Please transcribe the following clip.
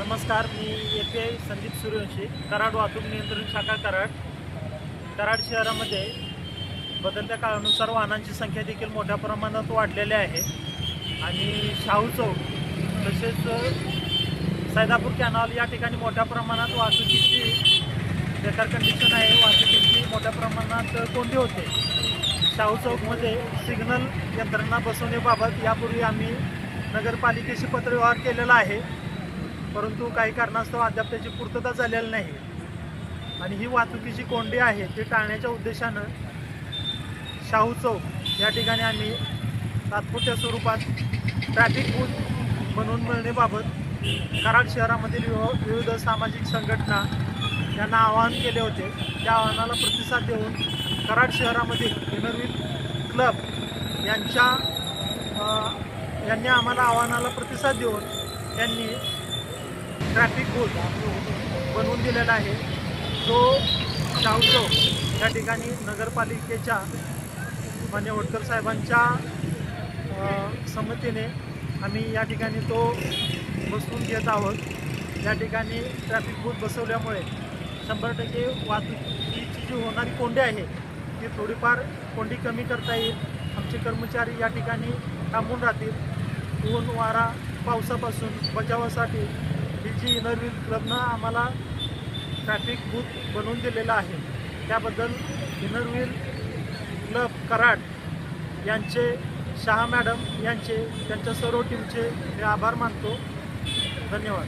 नमस्कार मी येते संदीप सूर्यवंशी कराड वाहतूक नियंत्रण शाखा कराड. कराड शहरामध्ये बदलत्या काळानुसार वाहनांची संख्या देखील मोठ्या प्रमाणात वाढलेली आहे. आणि शाहू चौक तसेच सैदापूर कॅनॉल या ठिकाणी मोठ्या प्रमाणात वाहतुकीची बेकार कंडिशन आहे. वाहतुकीची मोठ्या प्रमाणात कोंडी होते. शाहू चौकमध्ये सिग्नल यंत्रणा बसवण्याबाबत यापूर्वी आम्ही नगरपालिकेशी पत्रव्यवहार केलेला आहे. परंतु काही कारणास्तव अद्याप त्याची पूर्तता झालेली नाही. आणि ही वाहतुकीची कोंडी आहे ती टाळण्याच्या उद्देशानं शाहू चौक या ठिकाणी आम्ही तात्पुरत्या स्वरूपात ट्रॅफिक बूथ बनवून मिळण्याबाबत कराड शहरामधील विविध सामाजिक संघटना यांना आवाहन केले होते. त्या आवाहनाला प्रतिसाद देऊन कराड शहरामधील इनरव्हील क्लब यांच्या यांनी आम्हाला आव्हानाला प्रतिसाद देऊन त्यांनी ट्रॅफिक बूथ बनवून दिलेला आहे. जो शाहू चौक या ठिकाणी नगरपालिकेच्या मान्य वडकर साहेबांच्या संमतीने आम्ही या ठिकाणी तो बसवून घेत आहोत. या ठिकाणी ट्रॅफिक बूथ बसवल्यामुळे शंभर टक्के वाहतुकीची जी होणारी कोंडी आहे ती थोडीफार कोंडी कमी करता येईल. आमचे कर्मचारी या ठिकाणी थांबून राहतील. ऊन वारा पावसापासून बचावासाठी आमची जी इनरव्हील क्लबनं आम्हाला ट्रॅफिक बूथ बनवून दिलेलं आहे. त्याबद्दल इनरव्हील क्लब कराड यांचे शहा मॅडम यांचे त्यांच्या सर्व टीमचे मी आभार मानतो. धन्यवाद.